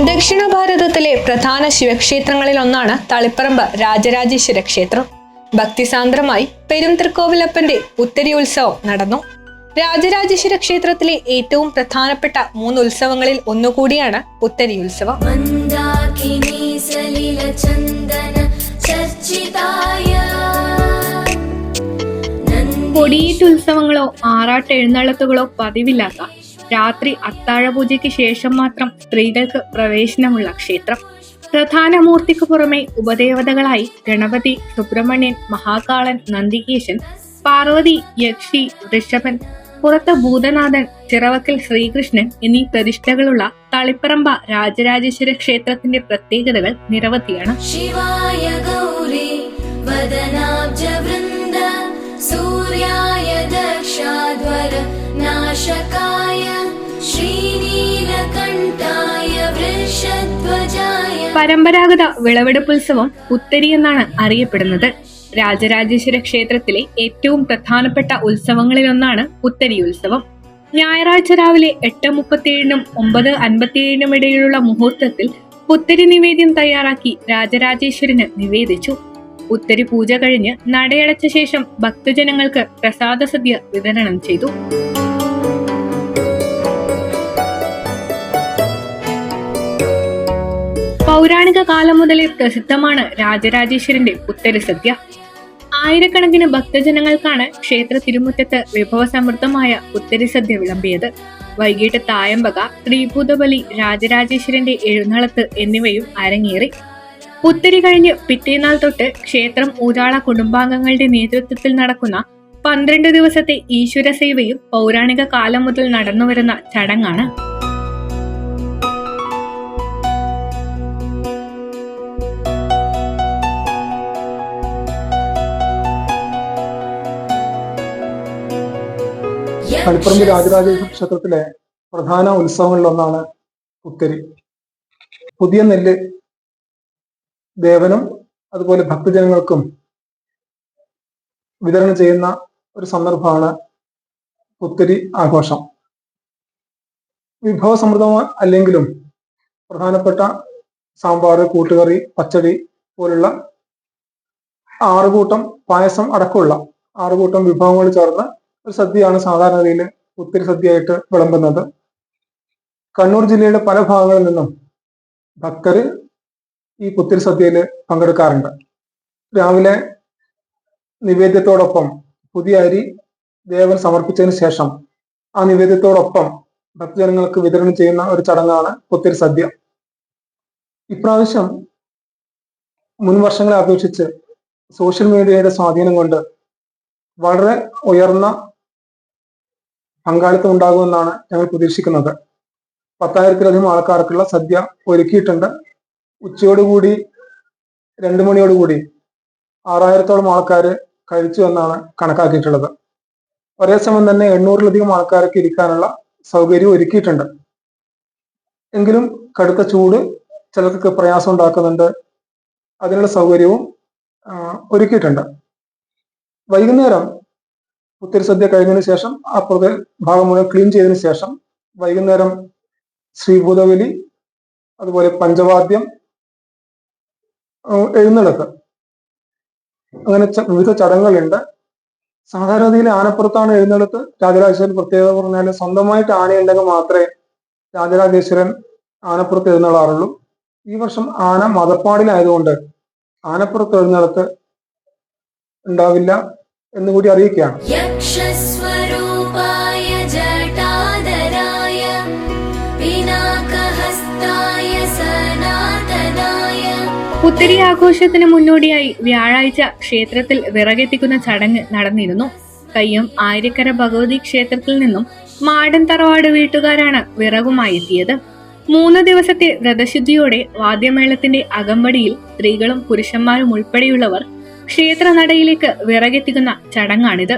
ദക്ഷിണ ഭാരതത്തിലെ പ്രധാന ശിവക്ഷേത്രങ്ങളിൽ ഒന്നാണ് തളിപ്പറമ്പ് രാജരാജേശ്വര ക്ഷേത്രം. ഭക്തിസാന്ദ്രമായി പെരും തൃക്കോവിലപ്പന്റെ ഉത്തരി ഉത്സവം നടന്നു. രാജരാജേശ്വര ക്ഷേത്രത്തിലെ ഏറ്റവും പ്രധാനപ്പെട്ട മൂന്ന് ഉത്സവങ്ങളിൽ ഒന്നുകൂടിയാണ് ഉത്തരി ഉത്സവം. കൊടിയേറ്റ് ഉത്സവങ്ങളോ ആറാട്ട് എഴുന്നള്ളത്തുകളോ പതിവില്ലാത്ത രാത്രി അത്താഴപൂജയ്ക്ക് ശേഷം മാത്രം സ്ത്രീകൾക്ക് പ്രവേശനമുള്ള ക്ഷേത്രം. പ്രധാന മൂർത്തിക്ക് പുറമെ ഉപദേവതകളായി ഗണപതി സുബ്രഹ്മണ്യൻ മഹാകാളൻ നന്ദികേശൻ പാർവതി യക്ഷി ഋഷഭൻ പുറത്ത് ഭൂതനാഥൻ ചിറവക്കൽ ശ്രീകൃഷ്ണൻ എന്നീ പ്രതിഷ്ഠകളുള്ള തളിപ്പറമ്പ രാജരാജേശ്വര ക്ഷേത്രത്തിന്റെ പ്രത്യേകതകൾ നിരവധിയാണ്. ശിവായ ഗൗരി സൂര്യായ പരമ്പരാഗത വിളവെടുപ്പുത്സവം ഉത്തരി എന്നാണ് അറിയപ്പെടുന്നത്. രാജരാജേശ്വര ക്ഷേത്രത്തിലെ ഏറ്റവും പ്രധാനപ്പെട്ട ഉത്സവങ്ങളിലൊന്നാണ് ഉത്തരി ഉത്സവം. ഞായറാഴ്ച രാവിലെ എട്ട് മുപ്പത്തിയേഴിനും ഒമ്പത് അൻപത്തിയേഴിനും ഇടയിലുള്ള മുഹൂർത്തത്തിൽ ഉത്തരി നിവേദ്യം തയ്യാറാക്കി രാജരാജേശ്വരന് നിവേദിച്ചു. ഉത്തരി പൂജ കഴിഞ്ഞ് നടയടച്ച ശേഷം ഭക്തജനങ്ങൾക്ക് പ്രസാദ സദ്യ വിതരണം ചെയ്തു. കാലം മുതലേ പ്രസിദ്ധമാണ് രാജരാജേശ്വരന്റെ ഉത്തര സദ്യ. ആയിരക്കണക്കിന് ഭക്തജനങ്ങൾക്കാണ് ക്ഷേത്ര തിരുമുറ്റത്ത് വിഭവസമൃദ്ധമായ ഉത്തരി സദ്യ വിളമ്പിയത്. വൈകിട്ട് തായമ്പക ശ്രീഭൂതബലി രാജരാജേശ്വരന്റെ എഴുന്നള്ളത്ത് എന്നിവയും അരങ്ങേറി. ഉത്തരി കഴിഞ്ഞ് പിറ്റേന്നാൾ തൊട്ട് ക്ഷേത്രം ഊരാള കുടുംബാംഗങ്ങളുടെ നേതൃത്വത്തിൽ നടക്കുന്ന പന്ത്രണ്ട് ദിവസത്തെ ഈശ്വര സേവയും പൗരാണിക കാലം മുതൽ നടന്നുവരുന്ന ചടങ്ങാണ്. കളിപ്പറമ്പ് രാജരാജേശ്വര ക്ഷേത്രത്തിലെ പ്രധാന ഉത്സവങ്ങളിലൊന്നാണ് പുത്തരി. പുതിയ നെല്ല് ദേവനും അതുപോലെ ഭക്തജനങ്ങൾക്കും വിതരണം ചെയ്യുന്ന ഒരു സന്ദർഭമാണ് പുത്തരി ആഘോഷം. വിഭവസമൃദ്ധം അല്ലെങ്കിലും പ്രധാനപ്പെട്ട സാമ്പാർ കൂട്ടുകറി പച്ചടി പോലുള്ള ആറുകൂട്ടം പായസം അടക്കമുള്ള ആറുകൂട്ടം വിഭവങ്ങൾ ചേർന്ന് ഒരു സദ്യയാണ് സാധാരണഗതിയിൽ ഒത്തിരി സദ്യയായിട്ട് വിളമ്പുന്നത്. കണ്ണൂർ ജില്ലയുടെ പല ഭാഗങ്ങളിൽ നിന്നും ഭക്തർ ഈ പുത്തിരി സദ്യയിൽ പങ്കെടുക്കാറുണ്ട്. രാവിലെ നിവേദ്യത്തോടൊപ്പം പുതിയ അരി ദേവൻ സമർപ്പിച്ചതിന് ശേഷം ആ നിവേദ്യത്തോടൊപ്പം ഭക്തജനങ്ങൾക്ക് വിതരണം ചെയ്യുന്ന ഒരു ചടങ്ങാണ് പുത്തിരി സദ്യ. ഇപ്രാവശ്യം മുൻ വർഷങ്ങളെ അപേക്ഷിച്ച് സോഷ്യൽ മീഡിയയുടെ സ്വാധീനം കൊണ്ട് വളരെ ഉയർന്ന പങ്കാളിത്തം ഉണ്ടാകുമെന്നാണ് ഞങ്ങൾ പ്രതീക്ഷിക്കുന്നത്. പത്തായിരത്തിലധികം ആൾക്കാർക്കുള്ള സദ്യ ഒരുക്കിയിട്ടുണ്ട്. ഉച്ചയോടുകൂടി രണ്ടു മണിയോടുകൂടി ആറായിരത്തോളം ആൾക്കാർ കഴിച്ചു എന്നാണ് കണക്കാക്കിയിട്ടുള്ളത്. ഒരേ സമയം തന്നെ എണ്ണൂറിലധികം ആൾക്കാർക്ക് ഇരിക്കാനുള്ള സൗകര്യം ഒരുക്കിയിട്ടുണ്ട്. എങ്കിലും കടുത്ത ചൂട് ചിലർക്ക് പ്രയാസം ഉണ്ടാക്കുന്നുണ്ട്. അതിനുള്ള സൗകര്യവും ഒരുക്കിയിട്ടുണ്ട്. വൈകുന്നേരം ഉത്തരി സദ്യ കഴിഞ്ഞതിന് ശേഷം പ്രദേ ഭാഗം മുഴുവൻ ക്ലീൻ ചെയ്തതിന് ശേഷം വൈകുന്നേരം ശ്രീഭൂതബലി അതുപോലെ പഞ്ചവാദ്യം എഴുന്നള്ളത്ത്. അങ്ങനെ വിവിധ ചടങ്ങുകളുണ്ട്. സാധാരണഗതിയിൽ ആനപ്പുറത്താണ് എഴുന്നള്ളത്ത്. രാജരാജേശ്വരൻ പ്രത്യേകത പറഞ്ഞാൽ സ്വന്തമായിട്ട് ആനയുണ്ടെങ്കിൽ മാത്രമേ രാജരാജേശ്വരൻ ആനപ്പുറത്ത് എഴുന്നള്ളാറുള്ളൂ. ഈ വർഷം ആന മതപ്പാടിലായതുകൊണ്ട് ആനപ്പുറത്ത് എഴുന്നള്ളത്ത് ഉണ്ടാവില്ല. എന്ന് കൂടി അറിയിക്കുകയാണ്. യക്ഷസ്വരൂപായ സനാതനായ. പുത്തരി ആഘോഷത്തിന് മുന്നോടിയായി വ്യാഴാഴ്ച ക്ഷേത്രത്തിൽ വിറകെത്തിക്കുന്ന ചടങ്ങ് നടന്നിരുന്നു. കയ്യം ആയിരക്കര ഭഗവതി ക്ഷേത്രത്തിൽ നിന്നും മാടൻ തറവാട് വീട്ടുകാരാണ് വിറകുമായി എത്തിയത്. മൂന്ന് ദിവസത്തെ വ്രതശുദ്ധിയോടെ വാദ്യമേളത്തിന്റെ അകമ്പടിയിൽ സ്ത്രീകളും പുരുഷന്മാരും ഉൾപ്പെടെയുള്ളവർ ക്ഷേത്ര നടയിലേക്ക് വിറകെത്തിക്കുന്ന ചടങ്ങാണിത്.